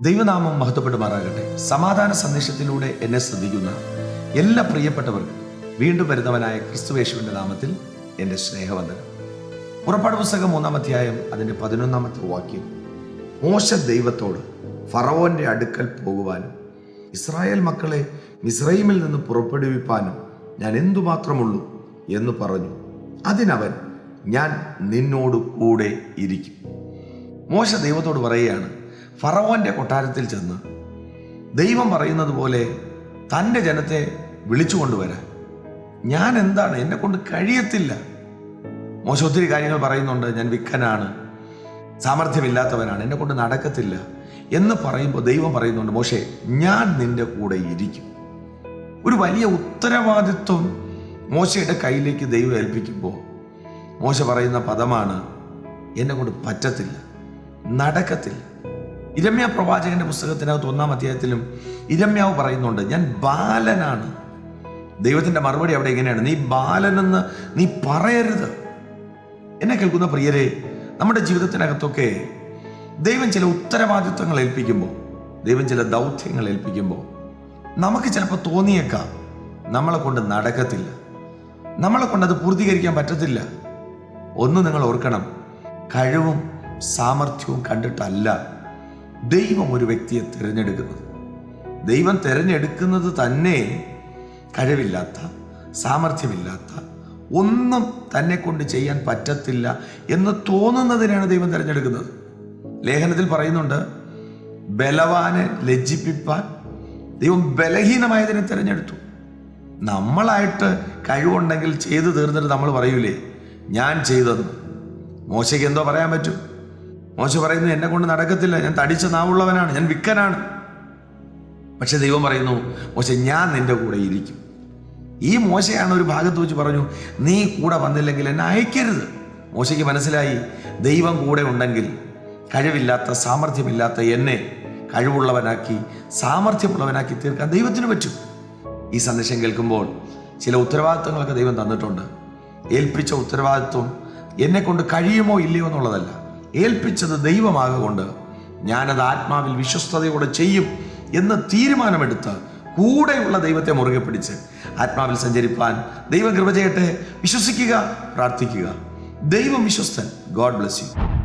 ദൈവനാമം മഹത്വപ്പെടുമാറാകട്ടെ. സമാധാന സന്ദേശത്തിലൂടെ എന്നെ ശ്രദ്ധിക്കുന്ന എല്ലാ പ്രിയപ്പെട്ടവർക്കും വീണ്ടും വരുന്നവനായ ക്രിസ്തുവേശുവിന്റെ നാമത്തിൽ എന്റെ സ്നേഹവന്ദനം. പുറപ്പാട് പുസ്തകം മൂന്നാം അധ്യായം അതിന്റെ പതിനൊന്നാമത്തെ വാക്യം. മോശ ദൈവത്തോട് ഫറവോന്റെ അടുക്കൽ പോകുവാനും ഇസ്രായേൽ മക്കളെ മിസ്രൈമിൽ നിന്ന് പുറപ്പെടുവിപ്പാനും ഞാൻ എന്തുമാത്രമുള്ളൂ എന്ന് പറഞ്ഞു. അതിനവൻ ഞാൻ നിന്നോട് കൂടെ ഇരിക്കും. മോശ ദൈവത്തോട് പറയുകയാണ് ഫറവോന്റെ കൊട്ടാരത്തിൽ ചെന്ന് ദൈവം പറയുന്നത് പോലെ തന്റെ ജനത്തെ വിളിച്ചു കൊണ്ടുവരാൻ. ഞാൻ എന്താണ്? എന്നെ കൊണ്ട് കഴിയത്തില്ല. മോശം ഒത്തിരി കാര്യങ്ങൾ പറയുന്നുണ്ട്. ഞാൻ വിക്കനാണ്. സാമർഥ്യമില്ലാത്തവനാണ്. എന്നെ കൊണ്ട് നടക്കത്തില്ല എന്ന് പറയുമ്പോൾ ദൈവം പറയുന്നുണ്ട് മോശേ ഞാൻ നിന്റെ കൂടെ ഇരിക്കും. ഒരു വലിയ ഉത്തരവാദിത്വം മോശയുടെ കയ്യിലേക്ക് ദൈവം ഏൽപ്പിക്കുമ്പോൾ മോശ പറയുന്ന പദമാണ് എന്നെ കൊണ്ട് പറ്റത്തില്ല നടക്കത്തില്ല. ഇരമ്യ പ്രവാചകന്റെ പുസ്തകത്തിനകത്ത് ഒന്നാം അധ്യായത്തിലും ഇരമ്യാവ് പറയുന്നുണ്ട് ഞാൻ ബാലനാണ്. ദൈവത്തിന്റെ മറുപടി അവിടെ എങ്ങനെയാണ്? നീ ബാലനെന്ന് നീ പറയരുത്. എന്നെ കേൾക്കുന്ന പ്രിയരെ നമ്മുടെ ജീവിതത്തിനകത്തൊക്കെ ദൈവം ചില ഉത്തരവാദിത്വങ്ങൾ ഏൽപ്പിക്കുമ്പോൾ ദൈവം ചില ദൗത്യങ്ങൾ ഏൽപ്പിക്കുമ്പോൾ നമുക്ക് ചിലപ്പോൾ തോന്നിയേക്കാം നമ്മളെ കൊണ്ട് നടക്കത്തില്ല നമ്മളെ കൊണ്ട് അത് പൂർത്തീകരിക്കാൻ പറ്റത്തില്ല. ഒന്ന് നിങ്ങൾ ഓർക്കണം കഴിവും സാമർഥ്യവും കണ്ടിട്ടല്ല. ദൈവം ഒരു വ്യക്തിയെ തിരഞ്ഞെടുക്കുന്നത്. ദൈവം തിരഞ്ഞെടുക്കുന്നത് തന്നെ കഴിവില്ലാത്ത സാമർഥ്യമില്ലാത്ത ഒന്നും തന്നെ കൊണ്ട് ചെയ്യാൻ പറ്റത്തില്ല എന്ന് തോന്നുന്നതിനാണ് ദൈവം തിരഞ്ഞെടുക്കുന്നത്. ലേഖനത്തിൽ പറയുന്നുണ്ട് ബലവാനെ ലജ്ജിപ്പിപ്പാൻ ദൈവം ബലഹീനമായതിനെ തിരഞ്ഞെടുത്തു. നമ്മളായിട്ട് കഴിവുണ്ടെങ്കിൽ ചെയ്തു തീർന്നിട്ട് നമ്മൾ പറയൂലേ? ഞാൻ ചെയ്തെന്ന്. മോശയ്ക്ക് എന്തോ പറയാൻ പറ്റും. മോശ പറയുന്നു എന്നെ കൊണ്ട് നടക്കത്തില്ല. ഞാൻ തടിച്ച നാവുള്ളവനാണ്. ഞാൻ വിക്കനാണ്. പക്ഷെ ദൈവം പറയുന്നു മോശ ഞാൻ നിന്റെ കൂടെ ഇരിക്കും. ഈ മോശയാണ് ഒരു ഭാഗത്ത് വെച്ച് പറഞ്ഞു നീ കൂടെ വന്നില്ലെങ്കിൽ എന്നെ അയക്കരുത്. മോശയ്ക്ക് മനസ്സിലായി ദൈവം കൂടെ ഉണ്ടെങ്കിൽ കഴിവില്ലാത്ത സാമർഥ്യമില്ലാത്ത എന്നെ കഴിവുള്ളവനാക്കി സാമർഥ്യമുള്ളവനാക്കി തീർക്കാൻ ദൈവത്തിന് പറ്റും. ഈ സന്ദേശം കേൾക്കുമ്പോൾ ചില ഉത്തരവാദിത്വങ്ങളൊക്കെ ദൈവം തന്നിട്ടുണ്ട്. ഏൽപ്പിച്ച ഉത്തരവാദിത്വം എന്നെ കൊണ്ട് കഴിയുമോ ഇല്ലയോ എന്നുള്ളതല്ല. ഏൽപ്പിച്ചത് ദൈവമാകൊണ്ട് ഞാനത് ആത്മാവിൽ വിശ്വസ്തയോടെ ചെയ്യും എന്ന് തീരുമാനമെടുത്ത് കൂടെയുള്ള ദൈവത്തെ മുറുകെ പിടിച്ച് ആത്മാവിൽ സഞ്ചരിപ്പാൻ ദൈവം കൃപ ചെയ്യട്ടെ. വിശ്വസിക്കുക പ്രാർത്ഥിക്കുക. ദൈവം വിശ്വസ്തൻ. God bless you